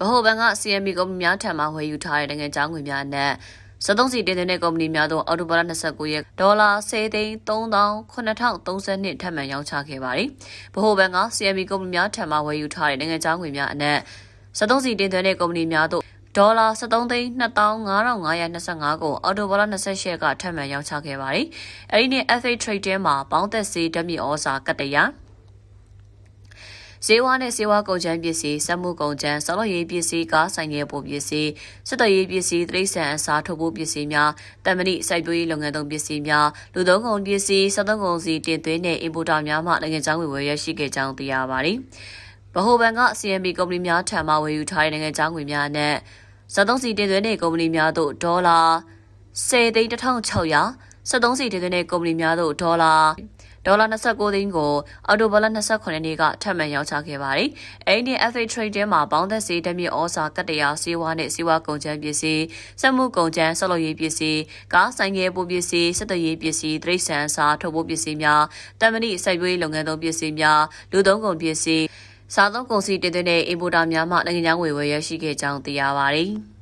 ဗဟိုဘဏ်က CMB ကုမ္ပဏီများထံမှဝယ်ယူထားတဲ့နိုင်ငံခြားငွေများအနက်73စီတင်သွင်းတဲ့ကုမ္ပဏီများသို့အော်တိုဘာလ29ရက်ဒေါ်လာ10သိန်း3032ထပ်မံရောင်းချခဲ့ပါတယ်။ဗဟိုဘဏ်က CMB ကုမ္ပဏီများထံမှဝယ်ယူထားတဲ့နိုင်ငံခြားငွေများအနက်73စီတင်သွင်းတဲ့ကုမ္ပဏီများသို့ဒေါ်လာ73သိန်း2525ကိုအော်တိုဘာလ28ရက်ကထပ်မံရောင်းချခဲ့ပါတယ်။အဲဒီနေ့ FA Trade ထဲမှာပေါင်းသက်စေးဓာတ်မြေဩဇာကတ္တရာ ဈေးဝါးနဲ့ဈေးဝါးကုန်ချမ်းပစ္စည်းစက်မှုကုန်ချမ်းဆော်လရေးပစ္စည်းကားဆိုင်ငယ်ပိုပစ္စည်းစစ်တရေးပစ္စည်းတိရစ္ဆာန်အစားထိုးဖို့ပစ္စည်းများတမဏိစိုက်ပျိုးရေးလုပ်ငန်းသုံးပစ္စည်းများလူသုံးကုန်ပစ္စည်းစက်သုံးကုန်စီတင်သွင်းတဲ့ importer များမှနိုင်ငံခြားငွေဝယ်ရရှိခဲ့ကြောင်းသိရပါတယ်။ဗဟိုဘဏ်က CMB ကုမ္ပဏီများထံမှဝယ်ယူထားတဲ့နိုင်ငံခြားငွေများအနက်73စီတင်သွင်းတဲ့ကုမ္ပဏီများသို့ဒေါ်လာ10သိန်း1600 73စီတင်သွင်းတဲ့ကုမ္ပဏီများသို့ဒေါ်လာ ဒေါ်လာ29သိန်းကိုအော်တိုဘလ28ရက်နေ့ကထပ်မံရောင်းချခဲ့ပါတယ်။အဲဒီနေ့ FA Trade ထဲမှာပေါင်းသက်စေးဓာတ်မြေဩဇာကတ္တရာစေဝါနဲ့စေဝါကုန်ချမ်းပစ္စည်းစက်မှုကုန်ချမ်းဆော်လို့ရေးပစ္စည်းကားဆိုင်ငယ်ပိုပစ္စည်းစစ်တရေးပစ္စည်းတိရစ္ဆာန်စားထုတ်ဖို့ပစ္စည်းများတမဏိစိုက်ပျိုးရေးလုပ်ငန်းသုံးပစ္စည်းများလူသုံးကုန်ပစ္စည်းစားသုံးကုန်စည်တင်သွင်းတဲ့ importer များမှနိုင်ငံခြားငွေဝယ်ရရှိခဲ့ကြောင်းသိရပါတယ်။